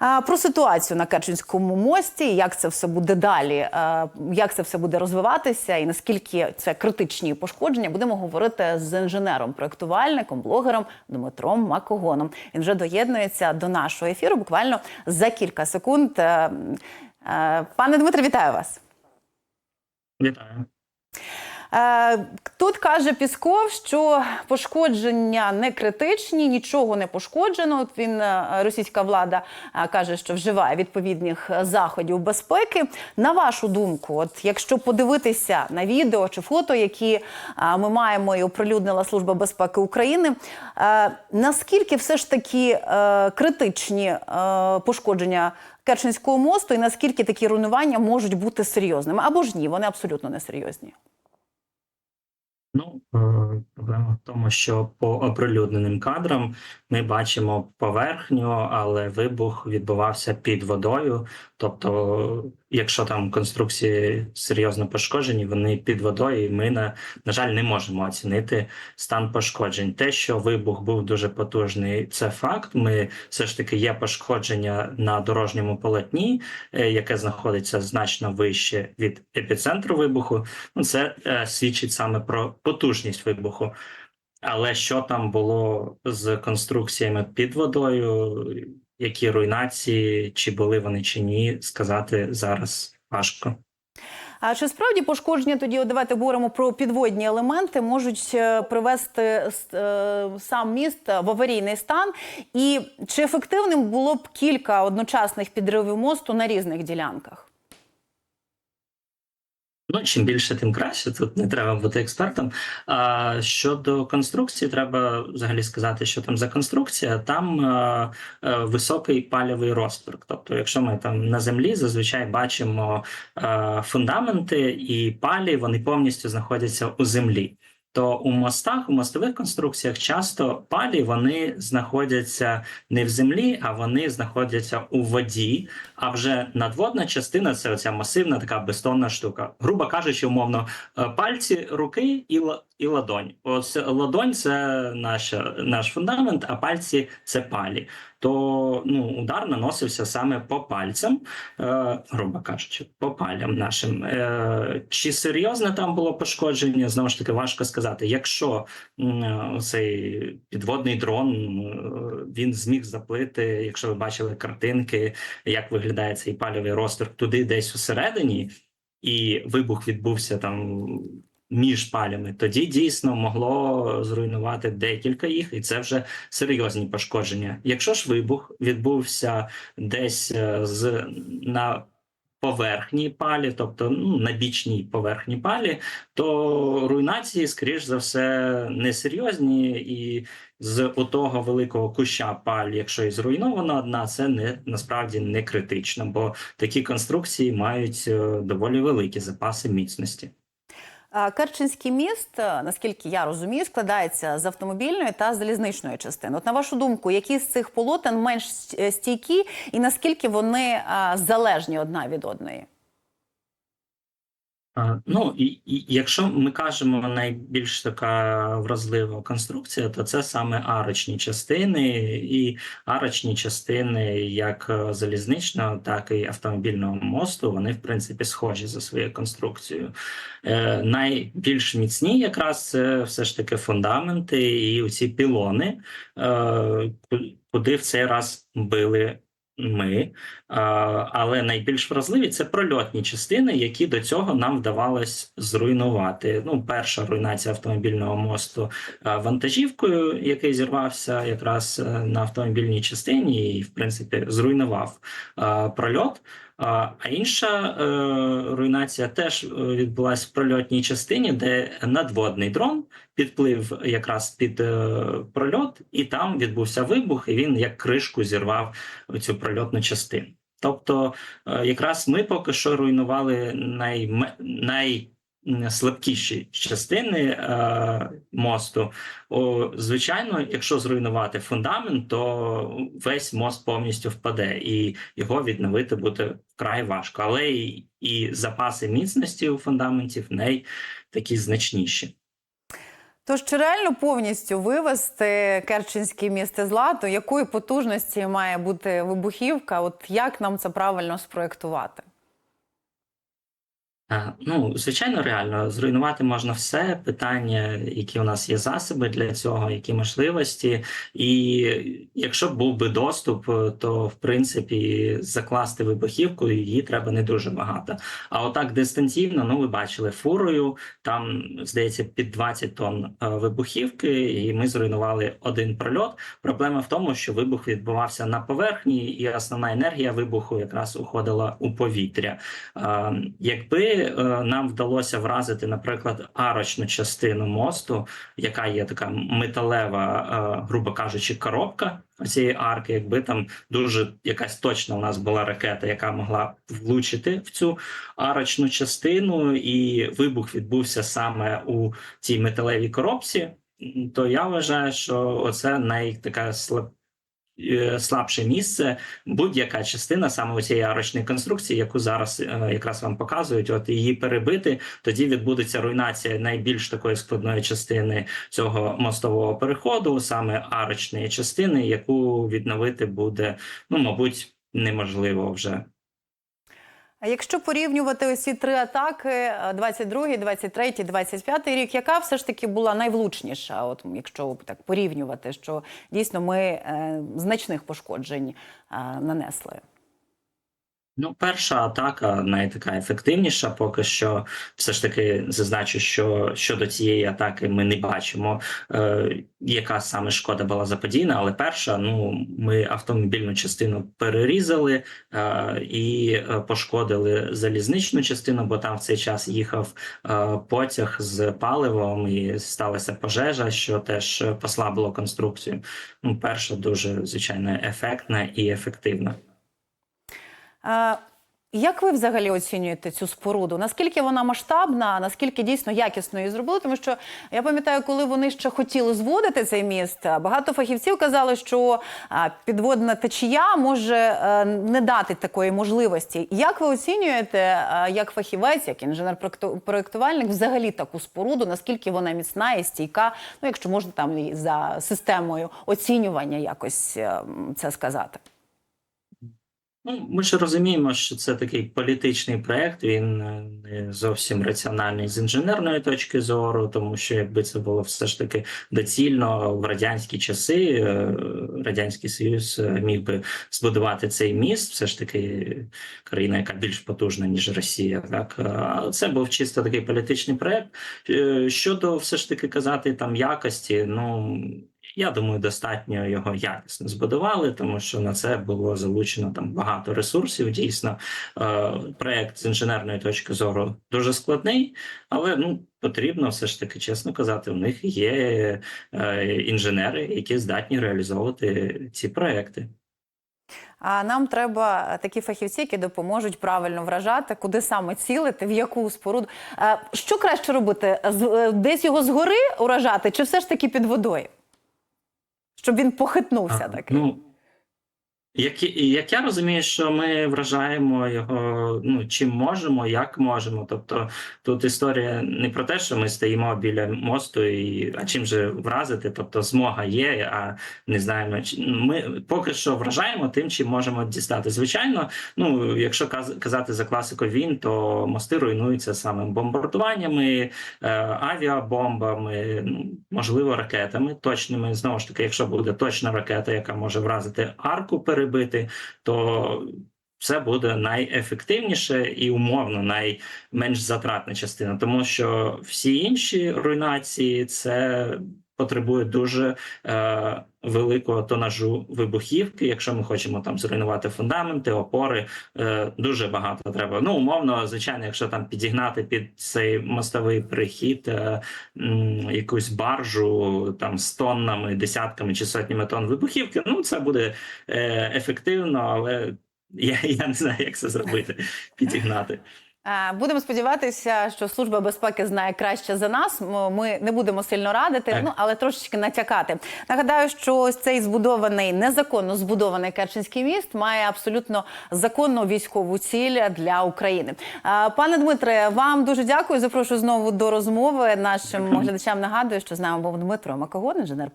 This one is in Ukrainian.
Про ситуацію на Керченському мості, як це все буде далі, е, як це все буде розвиватися, і наскільки це критичні пошкодження, будемо говорити з інженером, проєктувальником, блогером Дмитром Макогоном. Він вже доєднується до нашого ефіру буквально за кілька секунд. Е, е, Пане Дмитре, вітаю вас. Вітаю. Е, Тут каже Пісков, що пошкодження не критичні, нічого не пошкоджено. От він е, російська влада е, каже, що вживає відповідних заходів безпеки. На вашу думку, от якщо подивитися на відео чи фото, які ми маємо і оприлюднила Служба безпеки України, наскільки все ж таки критичні пошкодження Керченського мосту, і наскільки такі руйнування можуть бути серйозними або ж ні, вони абсолютно не серйозні. Ну, е, проблема в тому, що по оприлюдненим кадрам ми бачимо поверхню, але вибух відбувався під водою. Тобто, якщо там конструкції серйозно пошкоджені, вони під водою, і ми на, на жаль не можемо оцінити стан пошкоджень. Те, що вибух був дуже потужний, це факт. Ми все ж таки є пошкодження на дорожньому полотні, е, яке знаходиться значно вище від епіцентру вибуху. Ну, це е, свідчить саме про потужність вибуху. Але що там було з конструкціями під водою, які руйнації, чи були вони чи ні, сказати зараз важко. А чи справді пошкодження тоді, от давайте говоримо про підводні елементи, можуть е, привести е, сам міст в аварійний стан? І чи ефективним було б кілька одночасних підривів мосту на різних ділянках? Ну, чим більше, тим краще. Тут не треба бути експертом. А щодо конструкції, треба взагалі сказати, що там за конструкція, там е, е, високий палівий розтворк. Тобто, якщо ми там на землі зазвичай бачимо е, фундаменти і палі, вони повністю знаходяться у землі. То у мостах, у мостових конструкціях часто палі вони знаходяться не в землі, а вони знаходяться у воді. А вже надводна частина це оця масивна така безтонна штука. Грубо кажучи, умовно, е, пальці руки і і ладонь. Ось ладонь це наша, наш фундамент, а пальці це палі. То ну, удар наносився саме по пальцям, е, грубо кажучи, по палям нашим. Е, чи серйозне там було пошкодження? Знову ж таки, важко сказати. Якщо м, цей підводний дрон е, він зміг заплити, якщо ви бачили картинки, як виглядає цей пальовий розтор туди, десь усередині, і вибух відбувся там між палями, тоді дійсно могло зруйнувати декілька їх, і це вже серйозні пошкодження. Якщо ж вибух відбувся десь е, з на поверхні палі, тобто ну, на бічній поверхні палі, то руйнації, скоріш за все, не серйозні, і з отого великого куща паль, якщо і зруйнована одна, це не насправді не критично, бо такі конструкції мають е, доволі великі запаси міцності. А, Керченський міст, е, наскільки я розумію, складається з автомобільної та залізничної частини. От на вашу думку, які з цих полотен менш стійкі, і наскільки вони залежні одна від одної? А, Ну і, і якщо ми кажемо найбільш така вразлива конструкція, то це саме арочні частини, і арочні частини як е, залізничного, так і автомобільного мосту, вони в принципі схожі за своєю конструкцією. Е, найбільш міцні якраз це все ж таки фундаменти і оці пілони, е, куди в цей раз били ми. Але найбільш вразливі це прольотні частини, які до цього нам вдавалось зруйнувати. Ну, перша руйнація автомобільного мосту вантажівкою, який зірвався якраз е, на автомобільній частині, і в принципі зруйнував прольот. А інша е, руйнація теж е, відбулася в прольотній частині, де надводний дрон підплив якраз під е, прольот, і там відбувся вибух, і він як кришку зірвав цю прольотну частину. Тобто, якраз ми поки що руйнували найме- найслабкіші частини е, мосту. О, звичайно, якщо зруйнувати фундамент, то весь мост повністю впаде, і його відновити буде вкрай важко. Але і, і запаси міцності у фундаментів не такі значніші. Тож чи реально повністю вивести Керченський міст із ладу? Якої потужності має бути вибухівка? От як нам це правильно спроєктувати? Е, Ну, звичайно, реально зруйнувати можна все. Питання, які у нас є засоби для цього, які можливості. І якщо був би доступ, е, то в принципі закласти вибухівку її треба не дуже багато. А отак дистанційно, ну ви бачили фурою, там здається під 20 тонн е, вибухівки, і ми зруйнували один прольот. Проблема в тому, що вибух відбувався на поверхні, і основна енергія вибуху якраз уходила у повітря. Е, Якби е, нам вдалося вразити, наприклад, арочну частину мосту, яка є така металева, е, грубо кажучи, коробка цієї арки, якби там дуже якась точна у нас була ракета, яка могла влучити в цю арочну частину, і вибух відбувся саме у цій металевій коробці, то я вважаю, що оце найтака слаб е, слабше місце, будь-яка частина саме цієї арочної конструкції, яку зараз е, якраз вам показують, от її перебити, тоді відбудеться руйнація найбільш такої складної частини цього мостового переходу, саме арочної частини, яку відновити буде, ну мабуть, неможливо вже. Якщо порівнювати ці три атаки: е, 22, 23, 25 рік, яка все ж таки була найвлучніша? От якщо так порівнювати, що дійсно ми е, значних пошкоджень е, нанесли. Ну, перша атака найтака ефективніша. Поки що, все ж таки зазначу, що щодо цієї атаки ми не бачимо, е, яка саме шкода була заподіяна. Але перша, ну ми автомобільну частину перерізали е, і е, пошкодили залізничну частину, бо там в цей час їхав е, потяг з паливом і сталася пожежа, що теж послабило конструкцію. Ну, перша дуже звичайно ефектна і ефективна. Як ви взагалі оцінюєте цю споруду? Наскільки вона масштабна, наскільки дійсно якісно її зробили? Тому що я пам'ятаю, коли вони ще хотіли зводити цей міст, багато фахівців казали, що підводна течія може е, не дати такої можливості. Як ви оцінюєте, е, як фахівець, як інженер-проєктувальник, взагалі таку споруду? Наскільки вона міцна і стійка? Ну, якщо можна там за системою оцінювання якось е, це сказати. Ну, ми ж розуміємо, що це такий політичний проект. Він е, не зовсім раціональний з інженерної точки зору, тому що якби це було все ж таки доцільно в радянські часи, е, радянський союз е, міг би збудувати цей міст, все ж таки країна, яка більш потужна ніж Росія. Так а це був чисто такий політичний проект. Щодо все ж таки казати там якості, ну. Я думаю, достатньо його якісно збудували, тому що на це було залучено там багато ресурсів. Дійсно, Е, проект з інженерної точки зору дуже складний, але ну потрібно все ж таки чесно казати, у них є е, інженери, які здатні реалізовувати ці проекти. А нам треба такі фахівці, які допоможуть правильно вражати, куди саме цілити, в яку споруду. Е, Що краще робити? Е, Десь його згори уражати, чи все ж таки під водою? Щоб він похитнувся А, таки. Ну, як, як я розумію, що ми вражаємо його ну, чим можемо, як можемо. Тобто тут історія не про те, що ми стоїмо біля мосту, і а чим же вразити. Тобто змога є, а не знаємо. чи- Ми поки що вражаємо тим, чим можемо дістати. Звичайно, ну якщо каз- казати за класику війн, то мости руйнуються саме бомбардуваннями, е, авіабомбами, ну, можливо, ракетами точними. Знову ж таки, якщо буде точна ракета, яка може вразити арку, перебити, то це буде найефективніше і умовно найменш затратна частина, тому що всі інші руйнації це потребує дуже е, великого тонажу вибухівки. Якщо ми хочемо там зруйнувати фундаменти, опори, е, дуже багато треба. Ну, умовно, звичайно, якщо там підігнати під цей мостовий прихід е, м, якусь баржу там з тоннами, десятками чи сотнями тонн вибухівки, ну це буде е, ефективно, але я, я не знаю, як це зробити, підігнати. Будемо сподіватися, що служба безпеки знає краще за нас. Ми не будемо сильно радити, ну але трошечки натякати. Нагадаю, що ось цей збудований незаконно збудований Керченський міст має абсолютно законну військову ціль для України. Пане Дмитре, вам дуже дякую. Запрошую знову до розмови. Нашим глядачам нагадую, що з нами був Дмитро Макогон, інженер